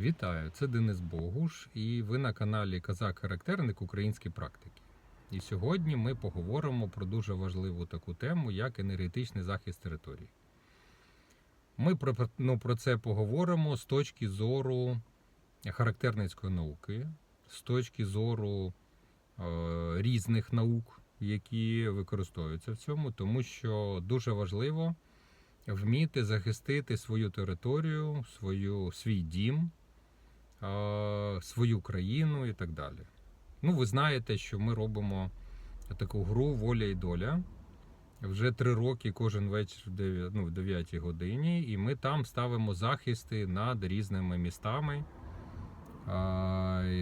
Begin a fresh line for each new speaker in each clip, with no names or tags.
Вітаю, це Денис Богуш, і ви на каналі Казак-Характерник Українські практики. І сьогодні ми поговоримо про дуже важливу таку тему, як енергетичний захист території. Ми про, ну, про це поговоримо з точки зору характерницької науки, з точки зору е, різних наук, які використовуються в цьому, тому що дуже важливо вміти захистити свою територію, свою, свій дім, свою країну і так далі. Ну, ви знаєте, що ми робимо таку гру Воля і доля. Вже три роки кожен вечір в 9, ну, в 9 годині, і ми там ставимо захисти над різними містами,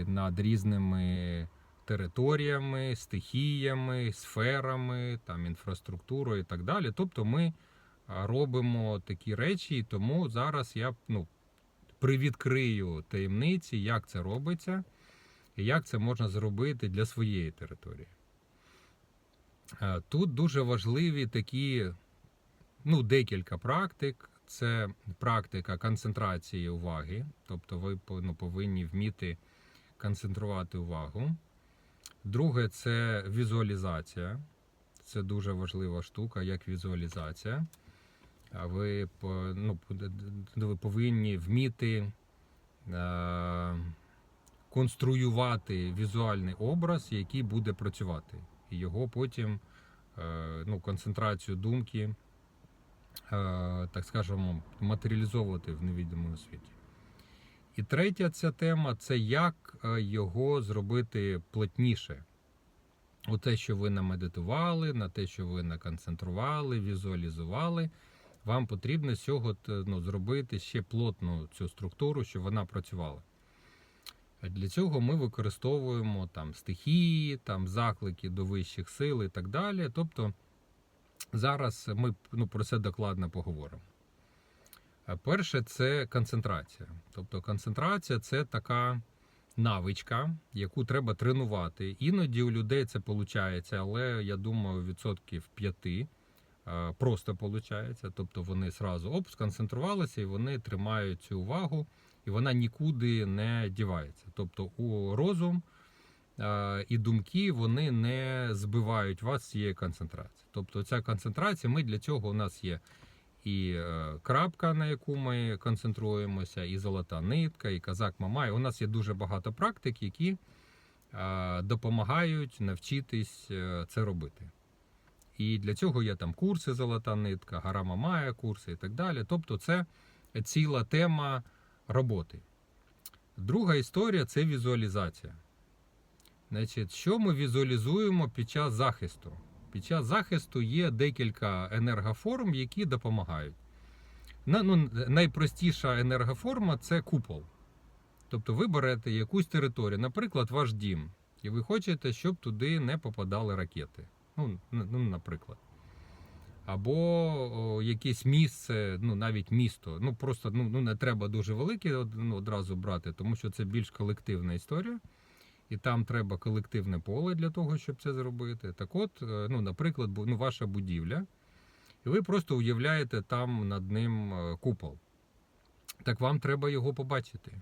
над різними територіями, стихіями, сферами, там, інфраструктурою і так далі. Тобто ми робимо такі речі, і тому зараз я ну, привідкрию таємниці, як це робиться, і як це можна зробити для своєї території. Е, Тут дуже важливі такі, ну, декілька практик. Це практика концентрації уваги, тобто ви ну, повинні вміти концентрувати увагу. Друге це візуалізація. Це дуже важлива штука, як візуалізація. Ви, ну, ви повинні вміти е, конструювати візуальний образ, який буде працювати. І його потім е, ну, концентрацію думки, е, так скажемо, матеріалізовувати в невідомому світі. І третя ця тема це як його зробити плотніше. У те, що ви намедитували, на те, що ви наконцентрували, візуалізували, вам потрібно з цього ну, зробити ще плотну цю структуру, щоб вона працювала. Для цього ми використовуємо там стихії, там заклики до вищих сил і так далі. Тобто зараз ми ну, про це докладно поговоримо. Перше це концентрація. Тобто концентрація це така навичка, яку треба тренувати. Іноді у людей це виходить, але я думаю, відсотків 5 е, просто виходить. Тобто вони зразу оп, сконцентрувалися і вони тримають цю увагу і вона нікуди не дівається. Тобто у розум е, і думки вони не збивають вас з цієї концентрації. Тобто ця концентрація, ми для цього у нас є і е, крапка, на яку ми концентруємося, і золота нитка, і казак мамай. У нас є дуже багато практик, які е, допомагають навчитись е, це робити. І для цього є там курси Золота нитка, гора Мамая курси і так далі. Тобто, це ціла тема роботи. Друга історія це візуалізація. Значить, що ми візуалізуємо під час захисту? Під час захисту є декілька енергоформ, які допомагають. Ну, найпростіша енергоформа це купол. Тобто ви берете якусь територію, наприклад, ваш дім, і ви хочете, щоб туди не попадали ракети. Ну, ну наприклад. Або якесь місце, ну навіть місто. Ну просто ну, ну не треба дуже велике ну, одразу брати, тому що це більш колективна історія, і там треба колективне поле для того, щоб це зробити. Так от, е, ну, наприклад, ну, ваша будівля, і ви просто уявляєте там над ним е, купол. Так вам треба його побачити.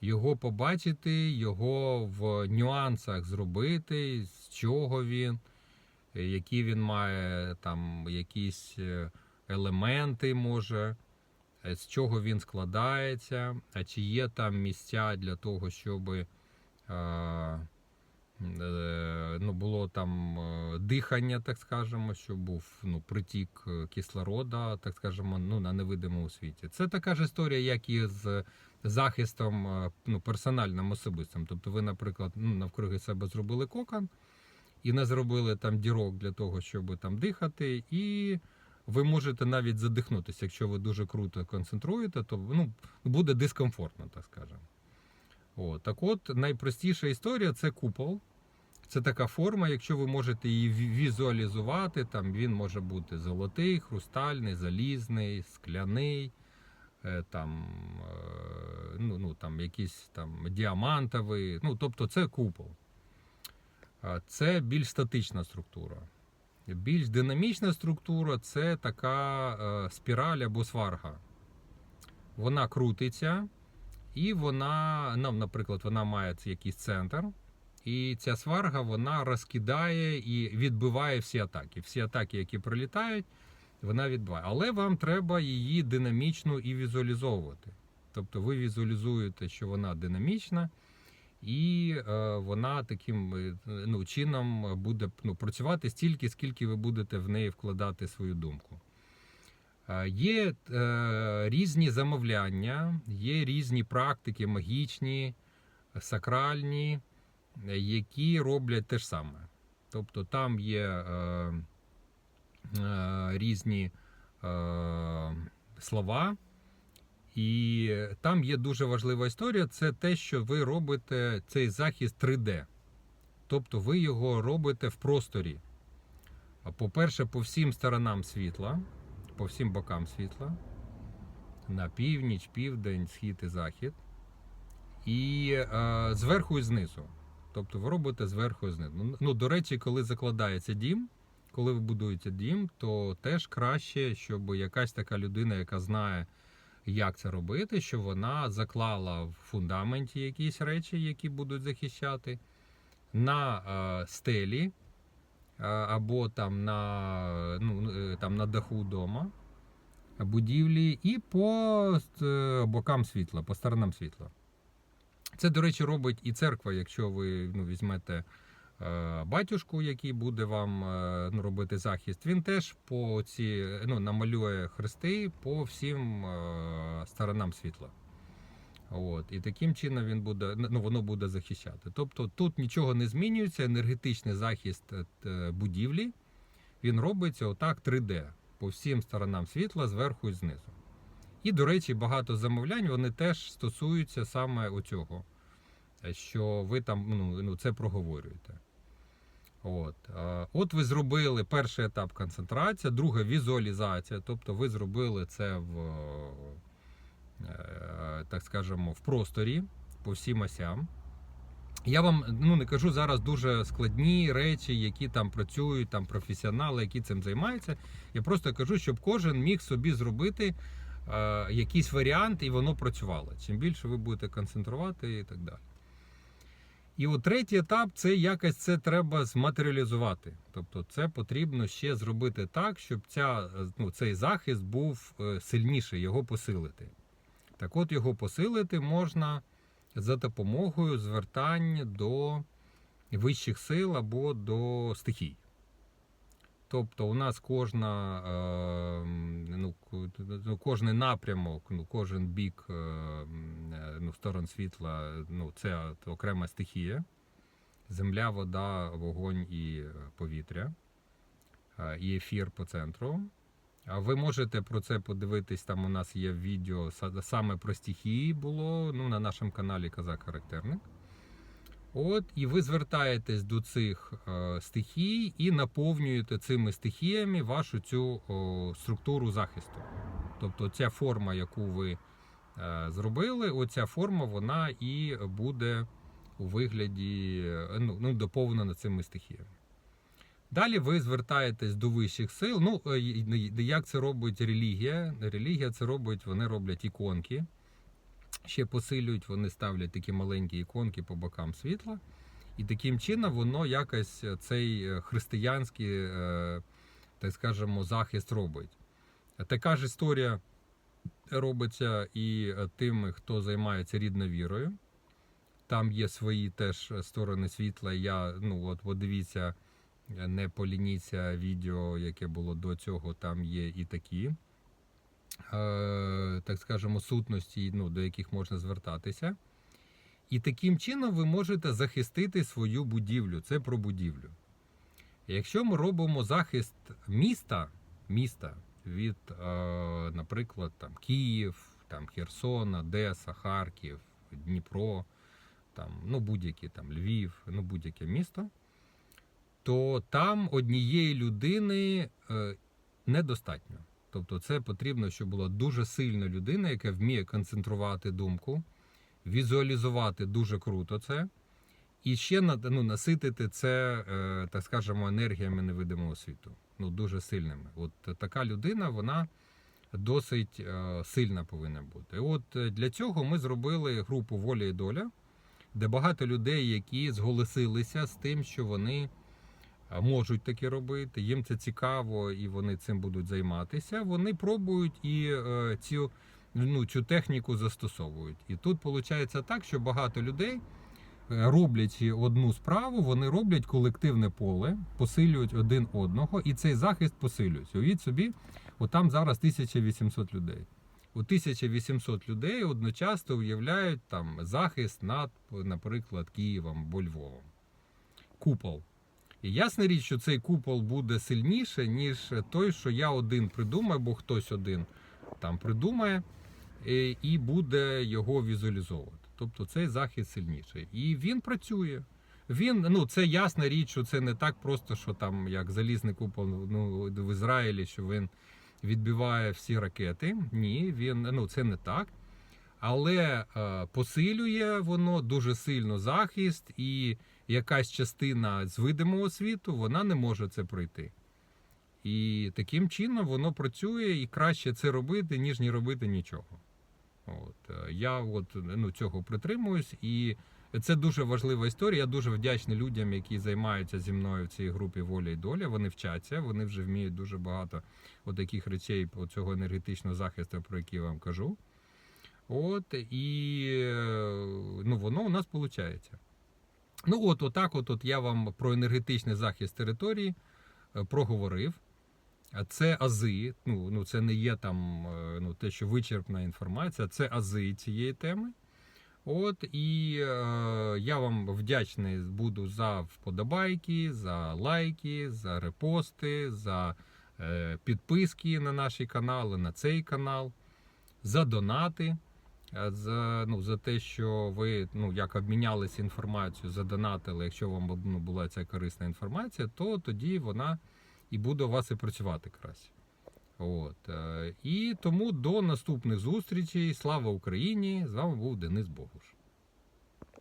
Його побачити, його в нюансах зробити, з чого він які він має там якісь е, елементи, може, е, з чого він складається, а чи є там місця для того, щоб е, е, ну, було там е, дихання, так скажемо, щоб був ну, притік е, кислорода, так скажемо, ну, на невидимому світі. Це така ж історія, як і з захистом е, ну, персональним особистим. Тобто ви, наприклад, ну, навкруги себе зробили кокон і не зробили там дірок для того, щоб там дихати, і ви можете навіть задихнутися, якщо ви дуже круто концентруєте, то ну, буде дискомфортно, так скажемо. О, так от, найпростіша історія це купол. Це така форма, якщо ви можете її візуалізувати, там він може бути золотий, хрустальний, залізний, скляний, е, там, е, ну, ну, там якийсь там діамантовий. Ну, тобто це купол. Це більш статична структура. Більш динамічна структура це така е, спіраль або сварга. Вона крутиться, І вона, ну, наприклад, вона має якийсь центр, і ця сварга вона розкидає і відбиває всі атаки. Всі атаки, які прилітають, вона відбиває. Але вам треба її динамічно і візуалізовувати. Тобто ви візуалізуєте, що вона динамічна, і е, вона таким е, ну, чином буде ну, працювати стільки, скільки ви будете в неї вкладати свою думку. Е, Є е, різні замовляння, є різні практики магічні, сакральні, які роблять те ж саме. Тобто там є е, е, різні е, слова, і там є дуже важлива історія це те, що ви робите цей захист 3D. Тобто ви його робите в просторі. По-перше, по всім сторонам світла, по всім бокам світла, на північ, південь, схід і захід. І е, зверху і знизу. Тобто ви робите зверху і знизу. Ну, Ну, до речі, коли закладається дім, коли ви будуєте дім, то теж краще, щоб якась така людина, яка знає, як це робити, щоб вона заклала в фундаменті якісь речі, які будуть захищати, на е, стелі е, або там на, ну, е, там на даху дома будівлі, і по бокам світла, по сторонам світла. Це, до речі, робить і церква, якщо ви ну, візьмете батюшку, який буде вам е, ну, робити захист, він теж по ці, ну, намалює хрести по всім е, сторонам світла. От, і таким чином він буде, ну, воно буде захищати. Тобто тут нічого не змінюється, енергетичний захист е, будівлі, він робиться отак 3D по всім сторонам світла, зверху і знизу. І, до речі, багато замовлянь вони теж стосуються саме оцього, що ви там ну, ну, це проговорюєте. От. От ви зробили перший етап концентрація, друга візуалізація. Тобто ви зробили це в, е, так скажемо, в просторі по всім осям. Я вам ну, не кажу зараз дуже складні речі, які там працюють, там професіонали, які цим займаються. Я просто кажу, щоб кожен міг собі зробити е, якийсь варіант і воно працювало. Чим більше ви будете концентрувати і так далі. І от третій етап це якось це треба зматеріалізувати. Тобто, це потрібно ще зробити так, щоб ця, е, ну, цей захист був е, сильніший, його посилити. Так от його посилити можна за допомогою звертання до вищих сил або до стихій. Тобто у нас кожна, е, ну, ну, кожний напрямок, ну, кожен бік е, е, ну, сторон світла, ну, це окрема стихія. Земля, вода, вогонь і повітря, і ефір по центру. А ви можете про це подивитись, там у нас є відео саме про стихії було ну, на нашому каналі Казак Характерник. От, і ви звертаєтесь до цих е, стихій і наповнюєте цими стихіями вашу цю о, структуру захисту. Тобто ця форма, яку ви е, зробили, оця форма вона і буде у вигляді е, ну, ну, доповнена цими стихіями. Далі ви звертаєтесь до вищих сил. Ну, е, як це робить релігія? Релігія це робить, вони роблять іконки. Ще посилюють, вони ставлять такі маленькі іконки по бокам світла. І таким чином воно якось е, цей е, християнський, е, так скажемо, захист робить. Така ж історія робиться і тими, хто займається рідновірою. Там є свої теж сторони світла. Я, ну, от подивіться, не полініться відео, яке було до цього, там є і такі, так скажемо, сутності, ну, до яких можна звертатися. І таким чином ви можете захистити свою будівлю. Це про будівлю. Якщо ми робимо захист міста, міста від, е, наприклад, там, Київ, там, Херсон, Одеса, Харків, Дніпро, там, ну, будь-які там Львів, ну, будь-яке місто, то там однієї людини е, недостатньо. Тобто, це потрібно, щоб була дуже сильна людина, яка вміє концентрувати думку, візуалізувати дуже круто це, і ще ну, наситити це, е, так скажемо, енергіями невидимого світу. Ну, дуже сильними. От така людина, вона досить е, сильна повинна бути. От е, для цього ми зробили групу Воля і доля, де багато людей, які зголосилися з тим, що вони можуть таке робити, їм це цікаво і вони цим будуть займатися. Вони пробують і е, цю, ну, цю техніку застосовують. І тут виходить так, що багато людей. е, Роблячи одну справу, вони роблять колективне поле, посилюють один одного, і цей захист посилюється. Уявіть собі, отам зараз 1800 людей. У 1800 людей одночасно уявляють там захист над, наприклад, Києвом або Львовом. Купол. І ясна річ, що цей купол буде сильніше, ніж той, що я один придумаю, або хтось один там придумає, і- і буде його візуалізовувати. Тобто цей захист сильніший. І він працює. Він, ну це ясна річ, що це не так просто, що там як залізний купол ну, в Ізраїлі, що він відбиває всі ракети. Ні, він ну це не так. Але е, посилює воно дуже сильно захист, і якась частина з видимого світу вона не може це пройти. І таким чином воно працює і краще це робити, ніж не робити нічого. От е, я от ну цього притримуюсь, і це дуже важлива історія. Я дуже вдячний людям, які займаються зі мною в цій групі воля і доля. Вони вчаться, вони вже вміють дуже багато от таких речей цього енергетичного захисту, про які я вам кажу. От і е, ну воно у нас виходить. Ну от, отак, от, от я вам про енергетичний захист території е, проговорив. Це ази, ну, ну це не є там е, ну, те, що вичерпна інформація, це ази цієї теми. От і е, я вам вдячний буду за вподобайки, за лайки, за репости, за е, підписки на наші канали, на цей канал, за донати. Е, За, ну, за те, що ви ну, як обмінялися інформацією, задонатили, якщо вам ну, була ця корисна інформація, то тоді вона і буде у вас і працювати краще. От. е, І тому до наступних зустрічей. Слава Україні! З вами був Денис Богуш.